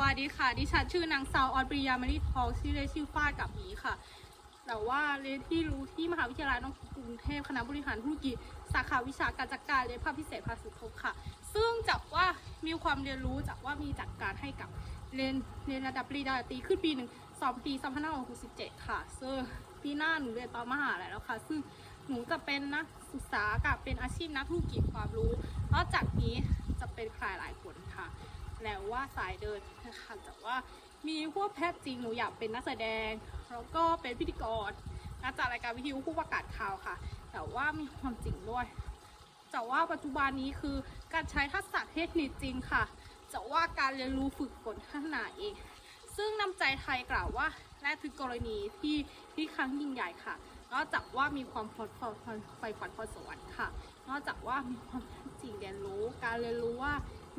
วัสดีค่ะ ดิฉันชื่อนางสาวออนปริยามณีทองชื่อเล่นชื่อฟ้ากับหมีค่ะ แต่ว่าเรียนที่รู้ที่มหาวิทยาลัยนอกกรุงเทพคณะบริหารธุรกิจสาขาวิชาการจัดการเรียนภาคพิเศษภาษุทบค่ะ ซึ่งจากว่ามีความเรียนรู้จากว่ามีจัดการให้กับเรียนเรียนระดับปริญญาตรีขึ้นปีหนึ่งสอบปี2567ค่ะ ซึ่งปีหน้าหนูเรียนต่อมหาลัยแล้วค่ะ ซึ่งหนูจะเป็นนักศึกษากับเป็นอาชีพนักธุรกิจความรู้นอกจากนี้จะเป็นใครหลายคนค่ะ แล้วว่าสายเดินนะคะแต่ว่ามีพวกแพทย์จริงหนูอยากเป็นนักแสดงแล้วก็เป็นพิธีกรนักจัดรายการวิทยุผู้ประกาศข่าวค่ะ แต่ว่ามีความจริงด้วยแต่ว่าปัจจุบันนี้คือการใช้ทักษะเทคนิคจริงค่ะจะว่าการเรียนรู้ฝึกฝนพัฒนาเอง ซึ่งนำใจไทยกล่าวว่าและคือกรณีที่ที่ครั้งยิ่งใหญ่ค่ะนอกจากว่ามีความพอพอพอไฟฝันพอสวรรค์ค่ะ นอกจากว่ามีความจริงเรียนรู้ การเรียนรู้ว่า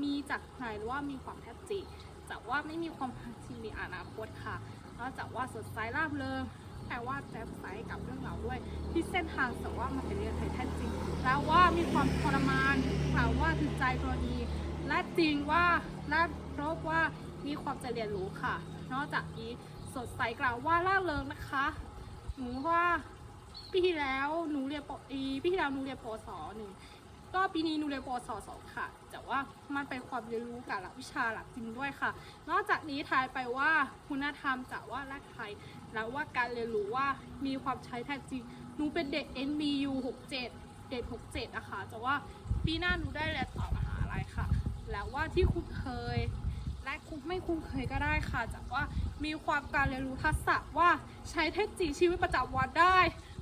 มีจากไหนหรือว่ามีความแท้จริงจากว่าไม่มีความแท้จริงในอนาคตค่ะนอกจากว่าสดใสร่าเริงแต่ว่าแจ่มใสกับเรื่องเราด้วย ที่เส้นทางแต่ว่ามันเป็นเรื่องไทยแท้จริงแล้วว่ามีความทรมานกล่าวว่าถึงใจกรณีและจริงว่าและเพราะว่ามีความจะเรียนรู้ค่ะ นอกจากนี้สดใสกล่าวว่าร่าเริงนะคะหนูว่าปีที่แล้วหนูเรียนปอีปีที่แล้วหนูเรียนปศหนึ่ง ก็ปีนี้หนูเรียนปศสองค่ะ แต่ว่ามันเป็นความเรียนรู้กับหลักวิชาหลักจริงด้วยค่ะ นอกจากนี้ทายไปว่าคุณธรรมจากว่าแรกไทย แล้วว่าการเรียนรู้ว่ามีความใช้แท้จริงหนูเป็นเด็ก NBU 67 เด็ก 67นะคะแต่ว่าปีหน้าหนูได้เรียนต่อมหาลัยค่ะ แล้วว่าที่คุ้นเคยและคุ้นไม่คุ้นเคยก็ได้ค่ะจากว่ามีความการเรียนรู้ทักษะว่าใช้เทคนิคชีวิตประจำวันได้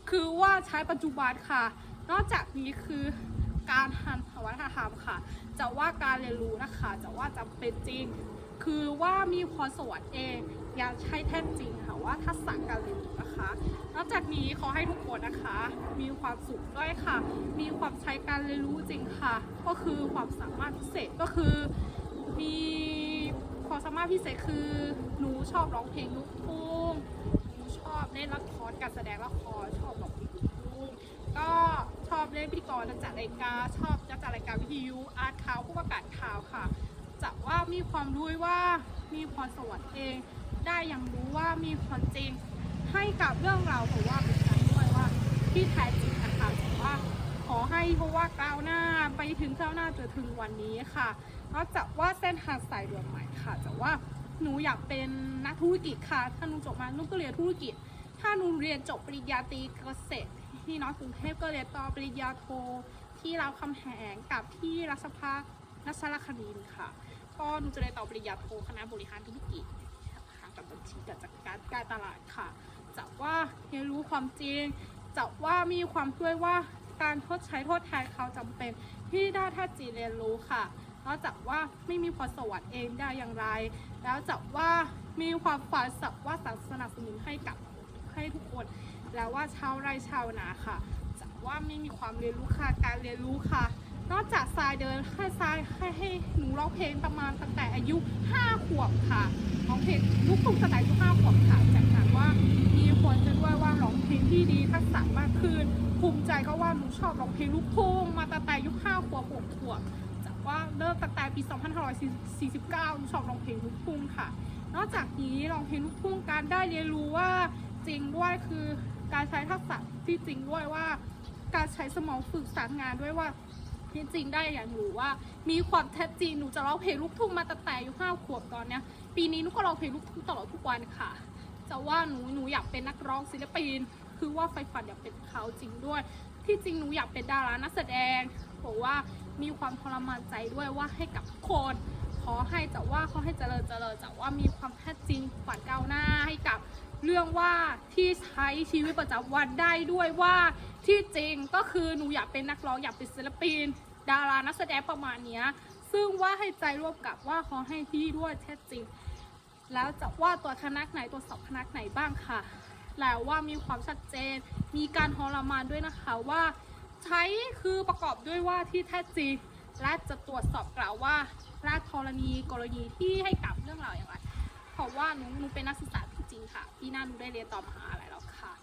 คือว่าใช้ปัจจุบันค่ะ นอกจากนี้คือ การทันวัฒนธรรมค่ะ จะว่าการเรียนรู้นะคะ จะว่าจำเป็นจริง คือว่ามีพรสวรรค์เองอยากใช้แท้จริงค่ะว่าทักษะการเรียนรู้นะคะนอกจากนี้ขอให้ทุกคนนะคะ มีความสุขด้วยค่ะ มีความใช้การเรียนรู้จริงค่ะ ก็คือความสามารถพิเศษก็คือมีความสามารถพิเศษคือหนูชอบร้องเพลงลูกทุ่งหนูชอบเล่นละครการแสดงละครชอบร้องเพลงลูกทุ่งก็ อบเล่นพิธีกรจัดรายการชอบจัดรายการวิทยุอาร์ตข่าวผู้ประกาศข่าวค่ะ จะว่ามีความรู้ว่ามีพรสวรรค์เอง ได้อย่างรู้ว่ามีความจริงให้กับเรื่องราวเพราะว่าเป็นการด้วยว่าที่แท้จริงนะคะแต่ว่าขอให้เพราะว่าก้าวหน้าไปถึงก้าวหน้าจนถึงวันนี้ค่ะนอกจากว่าเส้นทางสายดือนใหม่ค่ะแต่ว่าหนูอยากเป็นนักธุรกิจค่ะถ้าหนูจบมาหนูก็เรียนธุรกิจ ถ้าหนูเรียนจบปริญญาตรีเกษตร ที่น้อตกรุงเทพก็เรียนต่อปริญญาโทที่รามคำแหงกับที่รัฐสภานัสรคณินค่ะ ก็หนูจะเรียนต่อปริญญาโทคณะบริหารธุรกิจค่ะกับบัญชีกับจัดการการตลาดค่ะจะว่าเรียนรู้ความจริงจะว่ามีความช่วยว่าการทดใช้โทษแทนเขาจำเป็นที่ได้แท้จริงเรียนรู้ค่ะนอกจากว่าไม่มีพรสวรรค์เองได้อย่างไร แล้วจะว่ามีความฝันสักว่าสนับสนุนให้กับให้ทุกคน แล้วว่าชาวไร่ชาวนาค่ะจะว่าไม่มีความเรียนรู้ค่ะการเรียนรู้ค่ะ นอกจากทรายเดินให้ทรายให้ให้หนูร้องเพลงประมาณตั้งแต่อายุ 5 ขวบค่ะร้องเพลงลูกทุ่งสไตล์อายุ5ขวบค่ะจากนั้นว่ามีคนจะด้วยว่าร้องเพลงที่ดีทักษะมากขึ้นภูมิใจก็ว่าหนูชอบร้องเพลงลูกทุ่งมาตั้งแต่อายุ5ขวบ6ขวบจากว่าเริ่มตั้งแต่ปี 2549หนูชอบร้องเพลงลูกทุ่งค่ะ นอกจากนี้ร้องเพลงลูกทุ่งการได้เรียนรู้ว่าจริงด้วยคือ การใช้ทักษะที่จริงด้วยว่า การใช้สมองฝึกสารงานด้วยว่าที่จริงได้อย่างรู้ว่า มีความแท้จริงหนูจะร้องเพลงลูกทุ่งมาตั้งแต่อายุห้าขวบตอนเนี้ย ปีนี้หนูก็ร้องเพลงลูกทุ่งตลอดทุกวันค่ะ จะว่าหนูหนูอยากเป็นนักร้องศิลปิน คือว่าไฟฝันอยากเป็นเขาจริงด้วย ที่จริงหนูอยากเป็นดารานักแสดงเพราะว่ามีความทรมานใจด้วยว่าให้กับทุกคนขอให้จะว่าขอให้เจริญเจริญจะว่ามีความแท้จริงฝันก้าวหน้าให้กับ เรื่องว่าที่ใช้ชีวิตประจำวันได้ด้วยว่าที่จริงก็คือหนูอยากเป็นนักร้องอยากเป็นศิลปิน ดารานักแสดงประมาณเนี้ยซึ่งว่าให้ใจร่วมกับว่าขอให้ที่ด้วยแท้จริง แล้วจะว่าตัวคณะไหนตัวสอบคณะไหนบ้างค่ะแล้วว่ามีความชัดเจนมีการทรมานด้วยนะคะว่า ใช้คือประกอบด้วยว่าที่แท้จริงและจะตรวจสอบกล่าวว่าราชธรณีกรณีที่ให้กับเรื่องราวอย่างไรเพราะว่าหนูหนูเป็นนักศึกษา ริงค่ะปีหน้าหนูได้เรียนต่อมหาอะไรแล้วค่ะ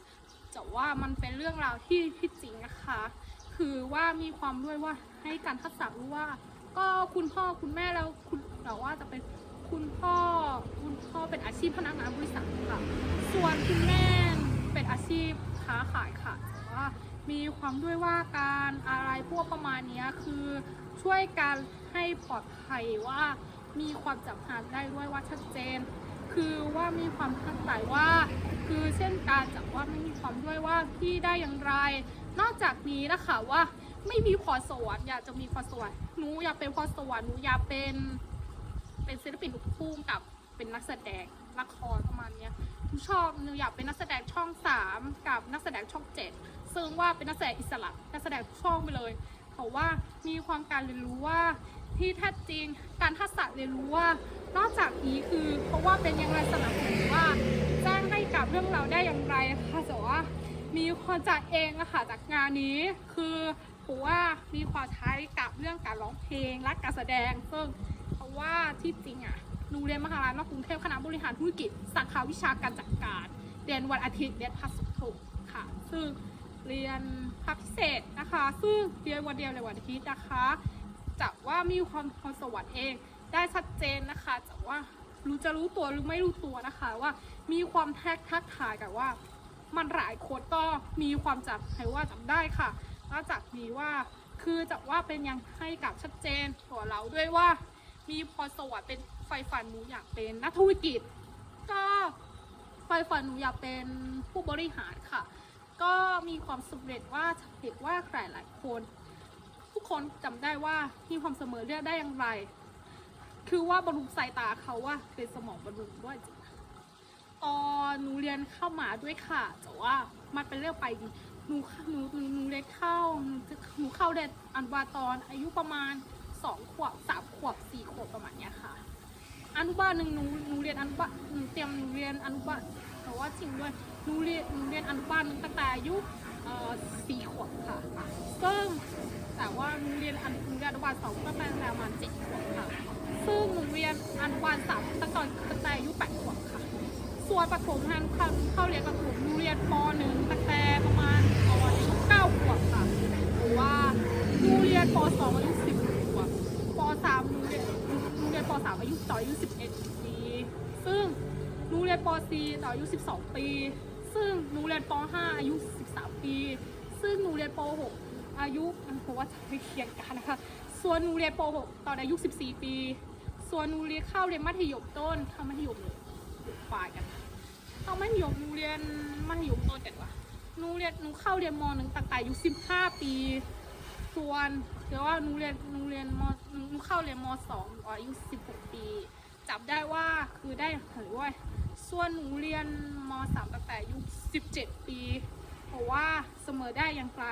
จะว่ามันเป็นเรื่องราวที่ที่จริงนะคะ คือว่ามีความด้วยว่าให้การทักษะรู้ว่า ก็คุณพ่อคุณแม่แล้วคุณแต่ว่าจะเป็นคุณพ่อคุณพ่อเป็นอาชีพพนักงานบริษัทค่ะ ส่วนคุณแม่เป็นอาชีพค้าขายค่ะแต่ว่ามีความด้วยว่าการอะไรพวกประมาณนี้คือช่วยการให้ปลอดภัยว่ามีความจำหานได้ด้วยว่าชัดเจน คือว่ามีความตั้งใจว่า คือเช่นการจับว่าไม่มีความด้วยว่าที่ได้อย่างไร นอกจากนี้นะคะว่าไม่มีพรสวรรค์อยากจะมีพรสวรรค์หนูอยากเป็นพรสวรรค์หนูอยากเป็นเป็นศิลปินลูกทุ่งกับเป็นนักแสดงละครประมาณเนี้ยหนูชอบหนูอยากเป็นนักแสดงช่องสามกับนักแสดงช่องเจ็ดซึ่งว่าเป็นนักแสดงอิสระนักแสดงช่องไปเลยเพราว่ามีความการเรียนรู้ว่า ที่แท้จริงการทักษะเรียนรู้ว่า นอกจากนี้คือเพราะว่าเป็นย่างไรสนับสนุนว่าแจ้งให้กับเรื่องเราได้อย่างไรคะแต่ว่ามีความจากเองอะค่ะจากงานนี้คือผมว่ามีความใช้กับเรื่องการร้องเพลงและการแสดงซึ่งเพราะว่าที่จริงอะหนูเรียนมหาลัยนอกกรุงเทพคณะบริหารธุรกิจสาขาวิชาการจัดการเรียนวันอาทิตย์เรียนภาคศุกค่ะ ซึ่งเรียนภาคพิเศษนะคะ ซึ่งเรียนวันเดียวในวันอาทิตย์นะคะ มีความพรสวรรค์เอง ได้ชัดเจนนะคะจะว่ารู้จะรู้ตัวหรือไม่รู้ตัวนะคะว่า มีความแทกทักทายกับว่า มันหลายคนก็มีความจับให้ว่าจำได้ค่ะนอกจากนี้ว่าคือจะว่าเป็นยังให้กับชัดเจนตัวเราด้วยว่า มีพรสวรรค์เป็นไฟฝันหนูอยากเป็นนักธุรกิจ ก็ไฟฝันหนูอยากเป็นผู้บริหารค่ะ ก็มีความสำเร็จว่าเห็นว่าใครหลายคน ทุกคนจำได้ว่ามีความเสมอเลือกได้อย่างไร คือว่าบรรลุสายตาเขาว่าเป็นสมองบรรลุด้วยตอนหนูเรียนเข้ามาด้วยค่ะแต่ว่ามันเป็นเรื่องไปดีหนูหนูหนูหนูเรียนเข้าหนูนูเข้าเรียนอันวาตอนอายุประมาณสองขวบสามขวบสี่ขวบประมาณเนี้ยค่ะอนุบาลหนึ่งหนูหนูเรียนอนุบาลหนูเตรียมหนูเรียนอนุบาลแต่ว่าจริงด้วยหนูเรียนหนูเรียนอนุบาลหนึ่งตั้งแต่อายุ สี่ขวบค่ะซึ่งแต่ว่าหนูเรียนอนุหนูเรียนอนุบาลสองตั้งแต่ประมาณเจ็ดขวบค่ะ ซึ่งหนูเรียนอนุบาลสามตั้งแต่ตั้งแต่อายุแปดขวบค่ะ ส่วนประถมนั้นเข้าเข้าเรียนประถมหนูเรียนปหนึ่งตั้งแต่ประมาณตอนอายุเก้าขวบค่ะหรือว่าหนูเรียนปสองอายุสิบขวบปสามหนูเรียนหนูเรียนปสามอายุต่ออายุสิบเอ็ดปี ซึ่งหนูเรียนปสี่ต่ออายุสิบสองปี ซึ่งหนูเรียนปห้าอายุ ปี ซึ่งหนูเรียนปหกอายุเพราะว่าจะไม่เคียงกันนะคะ ส่วนหนูเรียนปหกตอนอายุสิบสี่ปี ส่วนหนูเรียนเข้าเรียนมัธยมต้นเข้ามัธยมเลยปลายกันเข้ามัธยมหนูเรียนมัธยมต้นแต่ว่าหนูเรียนหนูเข้าเรียนมหนึ่งตั้งแต่อายุสิบห้าปี ส่วนเดี๋ยวว่าหนูเรียนหนูเรียนมหนูเข้าเรียนมสองอายุสิบหกปี จับได้ว่าคือได้หรือว่าส่วนหนูเรียนมสามตั้งแต่อายุสิบเจ็ดปี เพราะว่าเสมอได้อย่างไร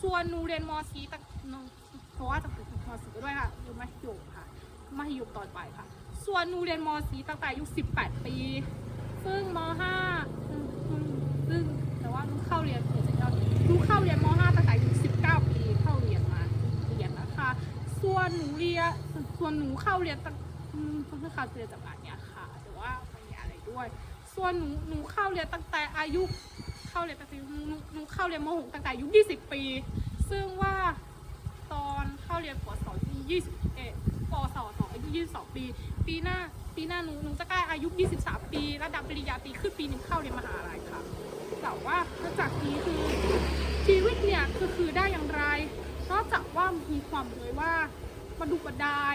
ส่วนหนูเรียนมสีตั้งเพราะว่าจะถึงมสีด้วยค่ะอยู่มัธยมค่ะมัธยมตอนปลายค่ะ ส่วนหนูเรียนมสีตั้งแต่อายุสิบแปดปี ซึ่งมห้าซึ่งแต่ว่าหนูเข้าเรียนเจะย้อนหนูเข้าเรียนมห้าตั้งแต่อายุสิบเก้าปีเข้าเรียนมาเรียนนะคะ ส่วนหนูเรียนส่วนหนูเข้าเรียนตั้งอืมเพิ่งเข้าเรียนจากอันเนี้ยค่ะแต่ว่ามันมีอะไรด้วย ส่วนหนูหนูเข้าเรียนตั้งแต่อายุ เข้าเรียนตั้งแต่หนูหนูหนูเข้าเรียนมหกตั้งแต่อายุยี่สิบปี ซึ่งว่าตอนเข้าเรียนปสองอายุยี่สิบเอ็ดปสองอายุยี่สิบสองปี ปีหน้าปีหน้าหนูหนูจะใกล้อายุ 23 ปี ระดับปริญญาตรีขึ้นปีหนึ่งเข้าเรียนมหาลัยค่ะแต่ว่านอกจากนี้คือชีวิตเนี่ยคือคือได้อย่างไรนอกจากว่ามีความเลยว่าบรรดุบรรดาล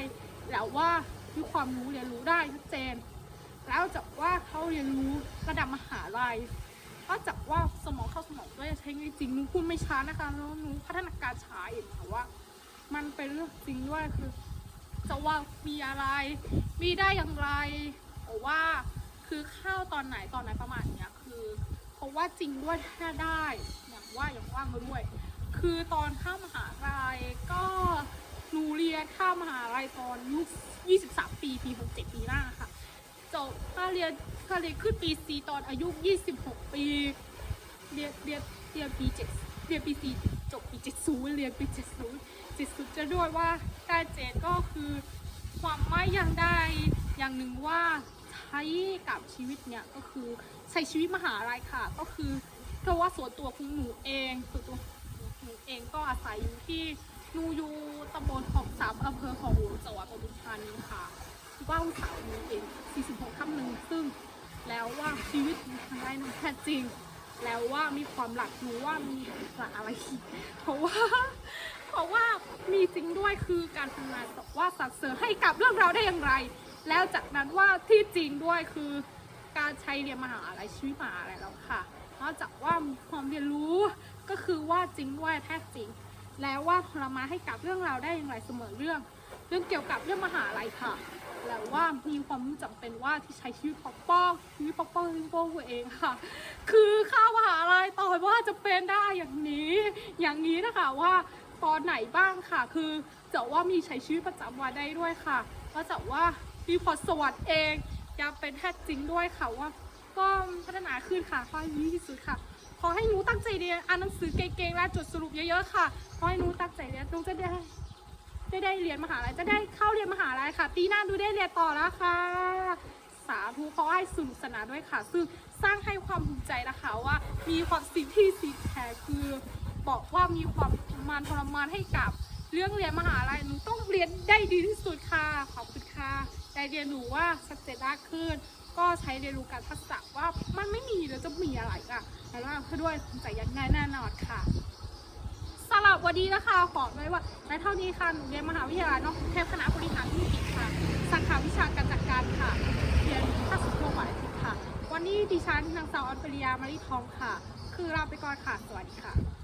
แล้วว่ามีความรู้เรียนรู้ได้ชัดเจน แล้วจากว่าเขาเรียนรู้ระดับมหาลัย นอกจากว่าสมองเข้าสมองด้วยใช้งานจริงหนูพูดไม่ช้านะคะแล้วหนูพัฒนาการช้าเองค่ะว่า มันเป็นเรื่องจริงด้วยคือ จะว่ามีอะไร มีได้อย่างไรเพราะว่าคือข้าวตอนไหนตอนไหนประมาณเนี้ยคือเพราะว่าจริงด้วยถ้าได้อย่างว่าอย่างว่างมาด้วย คือตอนข้ามหาลัยก็หนูเรียนข้ามหาลัยตอนยุ23 ปีปี67ปีหน้าค่ะ จบถ้าเรียนถ้าเรียนขึ้นปีสีตอนอายุ26ปี เรียนเรียนเรียนปีเจ็ดเรียนปีสี่จบปีเจ็ดศูนย์เรียนปีเจ็ดศูนย์เจ็ดศูนย์จะด้วยว่าการเจนก็คือความไม่ย่างใดอย่างหนึ่งว่าใช้กับชีวิตเนี่ยก็คือใช้ชีวิตมหาลัยค่ะ ก็คือเพราะว่าส่วนตัวของหนูเองส่วนตัวหนูเองก็อาศัยอยู่ที่นูยูตำบลของสามอำเภอของหลวงจังหวัดปทุมธานีค่ะ บ้านสาวหนูเอง46ทับหนึ่งซึ่ง แล้วว่าชีวิตทางได้นั้นแท้จริง แล้วว่ามีความหลักรู้ว่ามีหลักอะไร เพราะว่า เพราะว่ามีจริงด้วยคือการทำงานว่าสัตว์เสริมให้กับเรื่องราวได้อย่างไร แล้วจากนั้นว่าที่จริงด้วยคือการใช้เรียนมหาอะไรชีวิตมหาอะไรแล้วค่ะนอกจากว่ามีความเรียนรู้ก็คือว่าจริงด้วยแท้จริง แล้วว่าทรมาให้กับเรื่องราวได้อย่างไรเสมอเรื่อง เรื่องเกี่ยวกับเรื่องมหาลัยค่ะ แล้วว่ามีความจำเป็นว่าที่ใช้ชีวิตปกป้องชีวิตปกป้องชีวิตปกป้องตัวเองค่ะ คือเข้ามหาลัยต่อว่าจะเป็นได้อย่างนี้ อย่างนี้นะคะว่าตอนไหนบ้างค่ะ คือจะว่ามีใช้ชีวิตประจำวันได้ด้วยค่ะก็จะว่ามีพอสวัสดเองยังเป็นแพทย์จริงด้วยค่ะว่าก็พัฒนาขึ้นค่ะข้อนี้ที่สุดค่ะ ขอให้หนูตั้งใจเรียนอ่านหนังสือเก่งๆและจดสรุปเยอะๆค่ะ ขอให้หนูตั้งใจเรียนหนูจะได้ ได้เรียนมหาลัยจะได้เข้าเรียนมหาลัยค่ะ ปีหน้าดูได้เรียนต่อนะคะสาธุขอให้สนุกสนานด้วยค่ะ ซึ่งสร้างให้ความภูมิใจนะคะว่า มีความสิ่งที่สีแท้คือ บอกว่ามีความมานทรมานให้กับเรื่องเรียนมหาลัยหนูต้องเรียนได้ดีที่สุดค่ะขอบคุณค่ะได้เรียนรู้ว่าชัดเจนมากขึ้น ก็ใช้เรียนรู้การทักษะว่ามันไม่มีแล้วจะมีอะไรอะแล้วก็เพื่อด้วยใจยังแน่แน่นอนค่ะำหรับวันนี้นะคะขอไว้ว่าในเท่านี้ค่ะหนูเรียนมหาวิทยาลัยนอกกรุงเทพคณะบริหารธุรกิจค่ะสาขาวิชาการจัดการค่ะเรียนภาคสุขวันอาทิตย์ค่ะ วันนี้ดิฉันนางสาวอัญปริยามาริทองค่ะ คือลาไปก่อนค่ะสวัสดีค่ะ